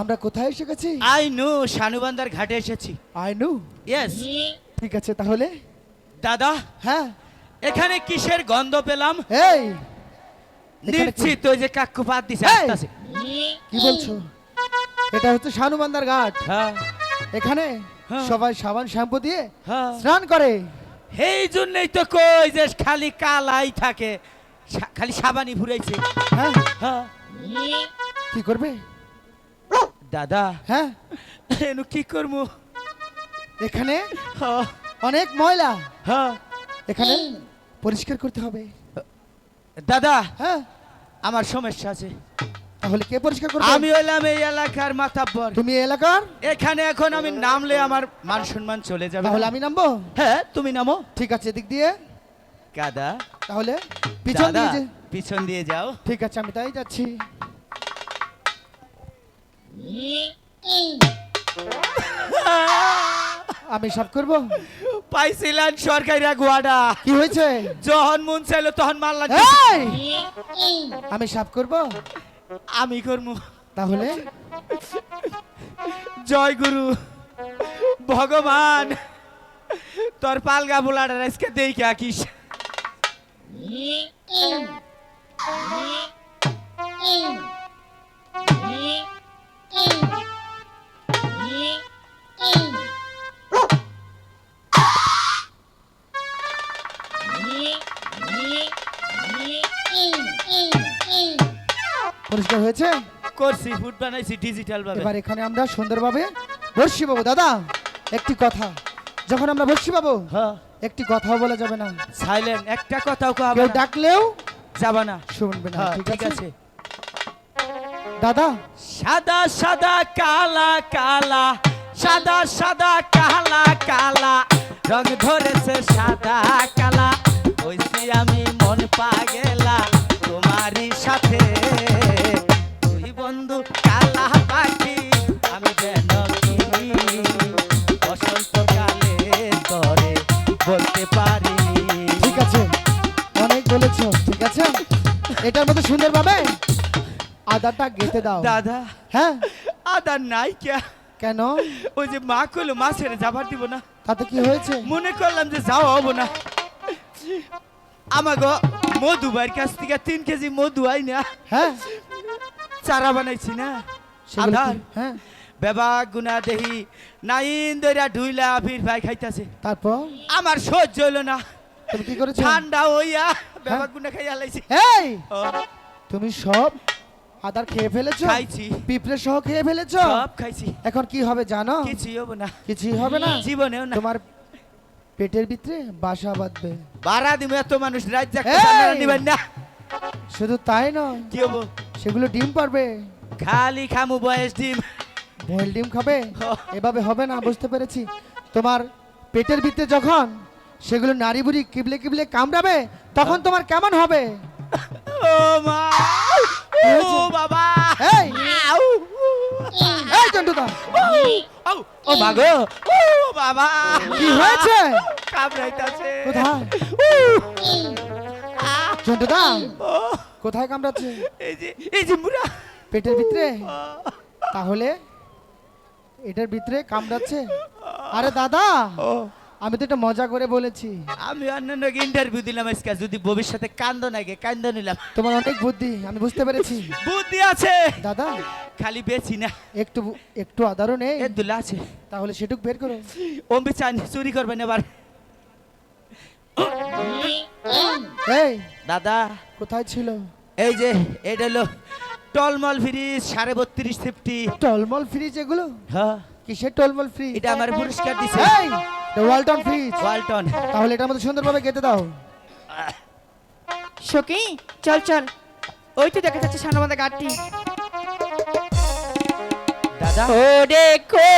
আমরা কোথায় এসে গেছি? আই নো শানুবান্দার ঘাটে এসেছি। আইনু ইয়েস ঠিক আছে তাহলে? দাদা হ্যাঁ। এখানে কিসের গন্ধ পেলাম? এই! নিশ্চিত ওই যে কাকু পাত দিছে! আসতেছে। কি বলছো? এটা হচ্ছে শানুবান্দার ঘাট। হ্যাঁ। এখানে হ্যাঁ। সবাই সাবান শ্যাম্পু দিয়ে হ্যাঁ। স্নান করে। এই জন্যই তো কই যে খালি কালাই থাকে খালি সাবানই ফুরাইছে। হ্যাঁ। হ্যাঁ। কি করবে? দাদা। হ্যাঁ? এনু কি করব এখানে হ্যাঁ, অনেক ময়লা। হ্যাঁ। এখানে পরিষ্কার করতে হবে। দাদা। হ্যাঁ। আমার সমস্যা আছে। তাহলে কে পরিষ্কার করবে? আমি হইলাম এই এলাকার মাতাব্বর। তুমি এলাকার? এখানে এখন আমি নামলে আমার মান সম্মান চলে যাবে তাহলে আমি নামবো? হ্যাঁ তুমি নামো। ঠিক আছে এদিক দিয়ে। কাদা তাহলে পিছন দিয়ে পিছন দিয়ে যাও। ঠিক আছে আমি তাই যাচ্ছি। আমি সব করব? পাইছিলেন সরকারি গুয়াডা কি হয়েছে? যখন মন চাইলো তখন মারলাম। এই! আমি সাফ করব? আমি করব। তাহলে? জয় গুরু। ভগবান তোর পালগা বুলাটা আজকে দেখে আকিস। পরিষ্কার হয়েছে? করছি ফুড বানাইছি ডিজিটাল ভাবে। এবার এখানে আমরা সুন্দরভাবে বর্ষি বাবু দাদা একটি কথা। যখন আমরা বর্ষি পাবো হ্যাঁ। একটি কথাও বলা যাবে না। সাইলেন্ট একটা কথাও কবে কেউ ডাকলেও যাবে না। শুনবে না হ্যাঁ, ঠিক আছে। দাদা? সাদা সাদা কালা কালা। সাদা সাদা কালা কালা। রং ধরেছে সাদা এটার মধ্যে সুন্দরভাবে আদাটা গেতে দাও। দাদা হ্যাঁ? আদার নাই কে? কেন? ওই যে মা কইলো মা ছেড়ে যাবার দিব না। তাতে কি হয়েছে? মনে করলাম যে যাওয়া হব না। আমাগো মধু ভাইয়ের কাছ থেকে তিন কেজি মধু আই না। হ্যাঁ? চারা বানাইছি না। আধার। হ্যাঁ? বেবা গুনা দেহি নাইন দইরা ঢুইলা ফির ভাই খাইতাছে। তারপর? আমার সহ্য হইল না। তুমি কি করেছ? ঠান্ডা হইয়া বেবা হ্যাঁ। গুনা খাইয়া এই! তুমি সব আদার খেয়ে ফেলেছো? খাইছি। পিঁপড়ে সহ খেয়ে ফেলেছো? সব খাইছি। এখন কি হবে জানো? কিছুই হব না। কিছুই হবে না? জীবনেও না। তোমার পেটের ভিতরে বাসা বাঁধবে। বাড়া দিব এত মানুষ রাত নিবেন না। শুধু তাই নয় কি হব? সেগুলো ডিম পারবে। খালি খামু বয়স ডিম। বয়েল ডিম খাবে? এভাবে হবে না বুঝতে পেরেছি। তোমার পেটের ভিতরে যখন সেগুলো নারী বুড়ি কিবলে কিবলে কামড়াবে তখন তোমার কেমন হবে? ও মা ও বাবা। এই! এই! ও মা গো ও বাবা। কি হয়েছে? কামড়াইতাছে। কোথায়? কোথায় কামড়াচ্ছে? এই যে এই যে মুরা পেটের ভিতরে? তাহলে এটার ভিতরে কামড়াচ্ছে? আরে দাদা ও। আমি তো এটা মজা করে বলেছি। আমি অন্যান্য ইন্টারভিউ দিলাম আজকে যদি ভবিষ্যতে কান্দ নাগে কান্দ নিলাম। তোমার অনেক বুদ্ধি আমি বুঝতে পেরেছি। বুদ্ধি আছে। দাদা খালি বেছি না। একটু একটু আদারও নেই। এ দুলা আছে। তাহলে সেটুক বের করো। অম্বি চান চুরি করবেন এবার। এই দাদা। কোথায় ছিল? এই যে এটা হলো টলমল ফ্রিজ সাড়ে বত্রিশ ফিফটি টলমল ফ্রিজ এগুলো? হ্যাঁ। কিসের টলমল ফ্রিজ এটা আমার পুরস্কার দিছে। এই ওয়ালটন ফ্রিজ ওয়ালটন তাহলে এটার মধ্যে সুন্দরভাবে গেতে দাও। সখী চল চল। ওই তো দেখা যাচ্ছে সামনে আমাদের গাড়িটি দাদা। ও দেখো।